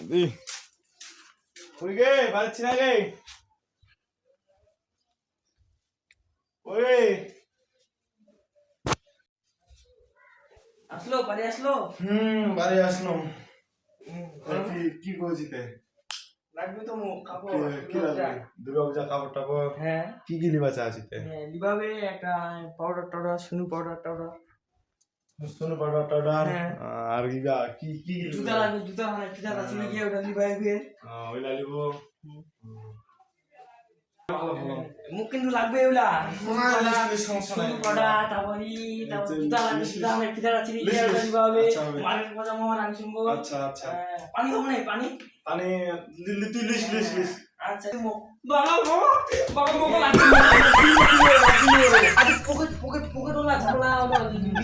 দি। কই গে বাড়ছি না গে। ওই। আসলো বাড়ি আসলো? হুম বাড়ি আসলাম কি কি করছিতে লাগবে তো মুখ কাপড় কি লাগবে? দুর্গা পূজা কাপড় টাপড়? হ্যাঁ। কি কি লিবাচা আছিতে হ্যাঁ, লিভাবে একটা পাউডার টাউডার সুনু পাউডার টাউডার। সোনু পাউডার টাউডার হ্যাঁ। আর কি কি কি কি জুতা লাগবে জুতা মানে জুতা আছে নাকি ওটা লিভাবে ওইলা লিব মুখ কিন্তু লাগবে ওগুলা না, না, না, সমস্যা নাই। সুনু তারপরে তারপর আচ্ছা, জুতা লাগবে জুতা মানে কিটা আছে নাকি ওটা লিস। লিভাবে আচ্ছা, কথা শুনব। আচ্ছা আচ্ছা। হ্যাঁ, পানি হবে না পানি? পানি তুই লিস লিস লিস। আচ্ছা মুখ বাবা বাবা বাবা লাগবে।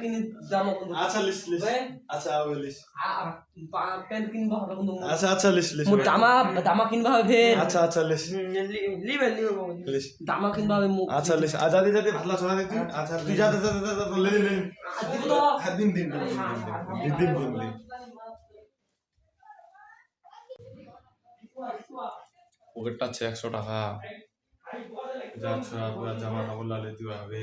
কিনি দাম কোন আচ্ছা লিস লিস আচ্ছা আও লিস পেন কিনবা হবে কোন আচ্ছা আচ্ছা লিস লিস মোর দামা দামা কিনবা হবে। আচ্ছা আচ্ছা লিস লিবে লিবে লিস দামা কিনবা হবে আচ্ছা লিস আজাদি জাদি ভাতলা ছড়া দে তুই আচ্ছা তুই যা যা যা যা লে লে হ্যাঁ দিন দিন দিন দিন দিন দিন দিন পকেটটা আছে একশো টাকা। যা ছোড়া পুরা জামা কাপড় লালে দিবা হবে।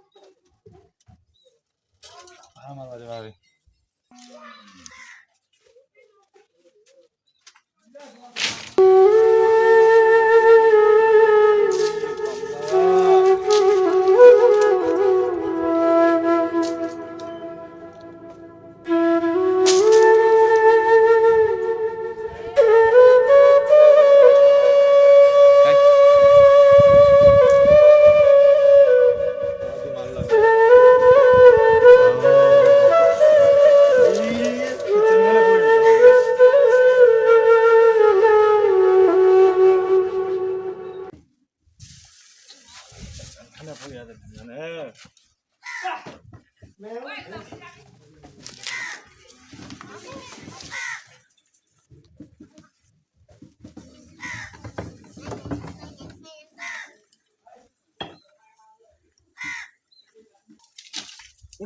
আমার বাড়ি আলাদা শেষ হয়ে গেল আচ্ছা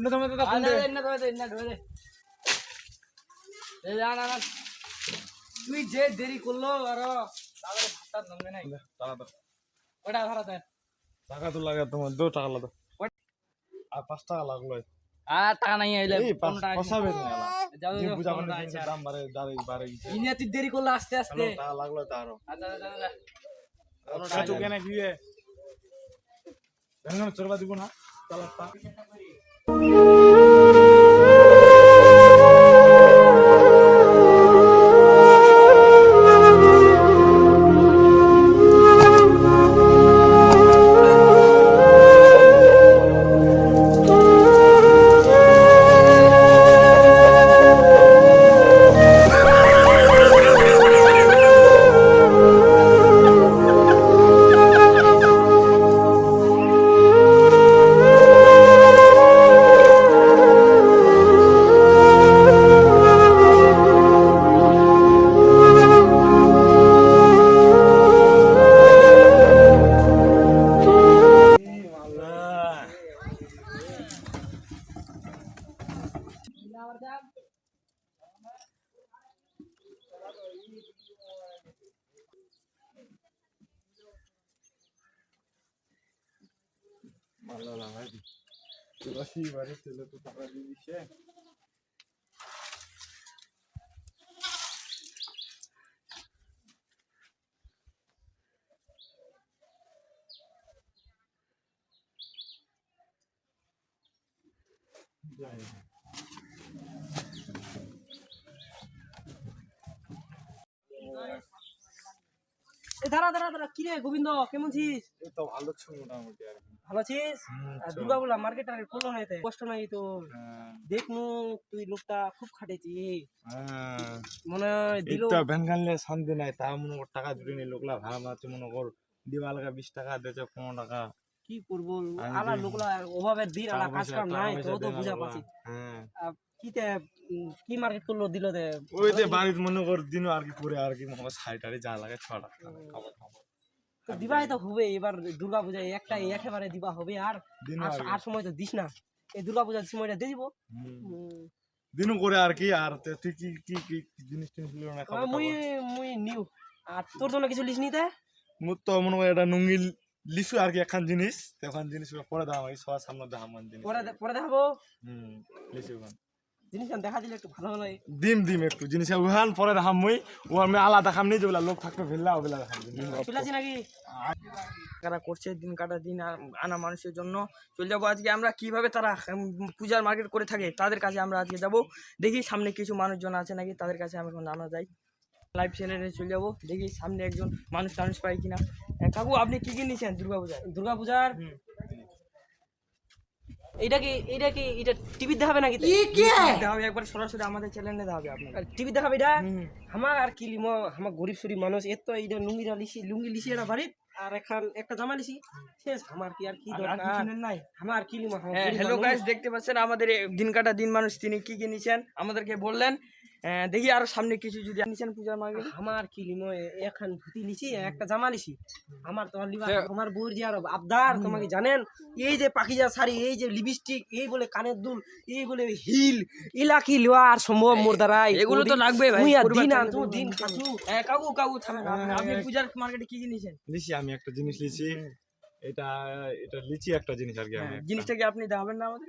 যাও দিতে ভাড়া মারবা আলা ভাড়া মারবা যাবে তুই যে দেরি করল আর তাদের ভাতটা নামবে নাই। ওটা ভাড়া দেন টাকা তো লাগে তোমার দু টাকা লাগতো আর পাঁচ টাকা লাগল আর টাকা নাই আইলে পসাবে না যাও যাও, মানে দাম বাড়ে দাঁড়ে বাড়ে গেছে ইনে তুই দেরি করল আস্তে আস্তে। টাকা লাগল তারও আচ্ছা আচ্ছা আচ্ছা তো কেন কি ভেঙ্গন চরবা দিব না চালাকটা ভালো লাগাই দি তুলসী বাড়ি তেলে তো টাকা দিয়ে দিছে যাই দাঁড়া দাঁড়া দাঁড়া। কি রে গোবিন্দ কেমন ছিস এই তো ভালো ছিল মোটামুটি ভালো আছিস? চল। দুর্গা বলা মার্কেট টার্গেট করল না এতে। কষ্ট নাই তো হ্যাঁ, দেখনু তুই লোকটা খুব খাটেছি। হ্যাঁ। মনে দিল ভ্যান শান্তি নাই তা মনে কর টাকা জুড়ে নি লোকলা ভাড়া মারছে মনে কর দিবা বিশ টাকা দিয়েছে পনেরো টাকা। কি করব? আলা লোকলা অভাবের দিন আলা কাজ কাম নাই তো তো বুঝা। পাচ্ছি হ্যাঁ। কিতে কি মার্কেট করল দিল দে ওই যে বাড়িতে মনে কর দিন আর কি করে আর কি মনে কর সাইড আরে যা লাগে ছ টাকা। খাবার খাবার। তো দিবাই তো হবে এবার দুর্গা পূজায় একটা একেবারে দিবা হবে আর আর সময় তো দিস না। এই দুর্গা পূজার সময়টা দিয়ে দিব। দিনও করে আর কি আর তুই কি কি কি জিনিস টিনিস লিও না মুই মুই নিউ। আর তোর জন্য কিছু লিস নিতে? মোর তো মনে কর এটা নুঙ্গি লিসু আর কি একখান জিনিস। তো ওখান জিনিস পরে দাম হয় সবার সামনে দাম মান জিনিস। পরে পরে দেখাবো। হুম লিসু দেখা দিলে একটু ভালো লাগে। দিম দিম একটু। জিনিস উহান পরে দেখাম মুই। উহান আমি আলাদা দেখাম নি যেগুলা লোক থাকবে ওগুলা দেখাম নাকি? তারা করছে দিন কাটা দিন আনা মানুষের জন্য চলে যাব আজকে। আমরা কীভাবে তারা পূজার মার্কেট করে থাকে তাদের কাছে আমরা আজকে যাব। দেখি সামনে কিছু মানুষজন আছে নাকি তাদের কাছে আমরা এখন আমরা যাই। লাইভ চ্যানেলে চলে যাব। দেখি সামনে একজন মানুষ টানুষ পাই কিনা। কাকু আপনি কি কি নিয়েছেন দুর্গা পূজায় এইটা কি এইটা কি এটা টিভি দেখাবে নাকি? দেখাবে একবার সরাসরি আমাদের চ্যানেলে দেখাবে আপনার টিভি দেখাবে এটা? আমার আর কি লিমো আমার গরিব সরি মানুষ এত তো এইটা লুঙ্গিরা লিসি লুঙ্গি লিসি এটা বাড়ি আর এখন একটা জামা লিসি। শেষ আমার কি আর কি দরকার? নাই? আমার কি লিমো হ্যাঁ হ্যালো গাইস দেখতে পাচ্ছেন আমাদের দিন কাটা দিন মানুষ তিনি কি কিনেছেন? আমাদেরকে বললেন দেখি আরও সামনে কিছু যদি নিছেন পূজার মার্কেটে আমার কি লিমো এখন ধুতি লিছি একটা জামা লিছি আমার তোমার লিবা হ্যাঁ। তোমার বউর যে আর আবদার তোমাকে জানেন? এই যে পাখিজা শাড়ি এই যে লিপস্টিক এই বলে কানের দুল এই বলে হিল ইলা কি লিওয়া আর সম্ভব মোর দ্বারা এগুলো তো লাগবে ভাই আর দিন আনতু হবে। দিন খাচু হ্যাঁ, কাকু কাকু থামেন আপনি- আপনি পূজার মার্কেটে কি কি নিছেন? লিচি আমি একটা জিনিস লিচি এটা এটা লিচি একটা জিনিস আর কি আমি হ্যাঁ, জিনিসটা কি আপনি দেখাবেন না আমাদের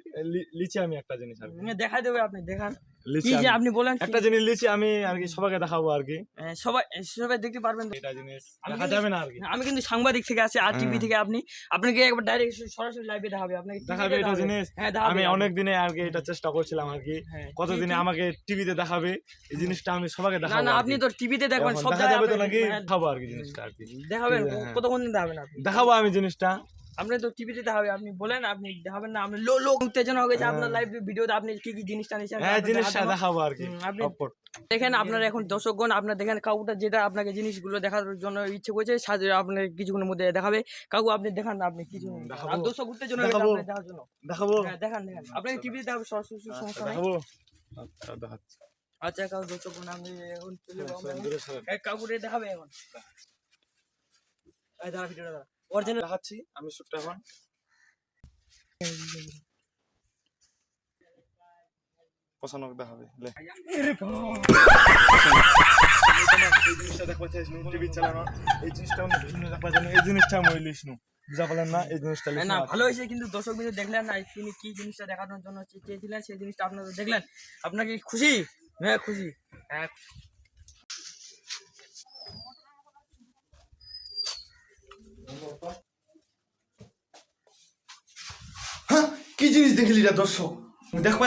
লিচি আমি একটা জিনিস আর কি। দেখা দেবে আপনি দেখান। লিচি যে আপনি বলেন একটা জিনিস লিচি আমি আর কি সবাইকে দেখাবো আর কি। হ্যাঁ, সবাই সবাই দেখতে পারবেন এটা জিনিস দেখা যাবে না আর কি। আমি কিন্তু সাংবাদিক থেকে আছি আর টিভি হ্যাঁ। থেকে আপনি। আপনাকে একবার ডাইরেক্ট সরাসরি লাইভে দেখাবে। আপনাকে দেখাবে এটা জিনিস? হ্যাঁ আমি অনেক দিনে আর কি এটা চেষ্টা করছিলাম আর কি। হ্যাঁ। কতদিনে? আমাকে টিভিতে দেখাবে? এই জিনিসটা আমি সবাইকে না দেখাবো না আর আপনি তো টিভিতে দেখবেন সব দেখা যাবে তো নাকি? হ্যাঁ, দেখাবো আর কি জিনিসটা আর কি। দেখাবেন হ্যাঁ। কতক্ষণ দিন দেখাবেন আপনি? দেখাবো আমি জিনিসটা। আপনি তো টিভিতে দেখাবে আপনি বলেন আপনি দেখাবেন না আপনি লো- লোক উত্তেজনা হয়ে গেছে আপনার লাইভ ভিডিওতে আপনি কি কি জিনিসটা নিয়েছেন হ্যাঁ জিনিসটা দেখাবো আর কি আপনি দেখেন আপনার এখন দর্শকগণ আপনার দেখেন কাকুটা যেটা আপনাকে জিনিসগুলো দেখার জন্য ইচ্ছে করছে সাজে আপনার কিছুক্ষণের মধ্যে দেখাবে। কাকু আপনি দেখান না আপনি কিছু দেখাবো। আর দর্শক উত্তেজনা হয়ে দেখাবো। আপনার দেখার জন্য। দেখাবো। হ্যাঁ দেখান দেখান। আপনাকে টিভিতে দেখাবে সরাসরি সমস্যা নাই। দেখাবো। আচ্ছা দেখাচ্ছি। আচ্ছা কাকু দর্শকগণ আমি এখন চলে যাব সরে। এই কাকুরে দেখাবে এখন। এই দাঁড়া ভিডিওটা দাঁড়া। অরিজিনাল দেখাচ্ছি আমি এখন। পছন্দ লে এই জিনিসটা এই জিনিসটা আমি ভিন্ন দেখবা জানি এই জিনিসটা আমি লিখনু বুঝা না এই জিনিসটা না ভালো হয়েছে কিন্তু দর্শক বিন্দু দেখলেন না তিনি কি জিনিসটা দেখানোর জন্য চে- চেয়েছিলেন সেই জিনিসটা আপনারা দেখলেন। আপনাকে খুশি? হ্যাঁ খুশি। হ্যাঁ কি জিনিস দেখলি রে দর্শক? দেখবা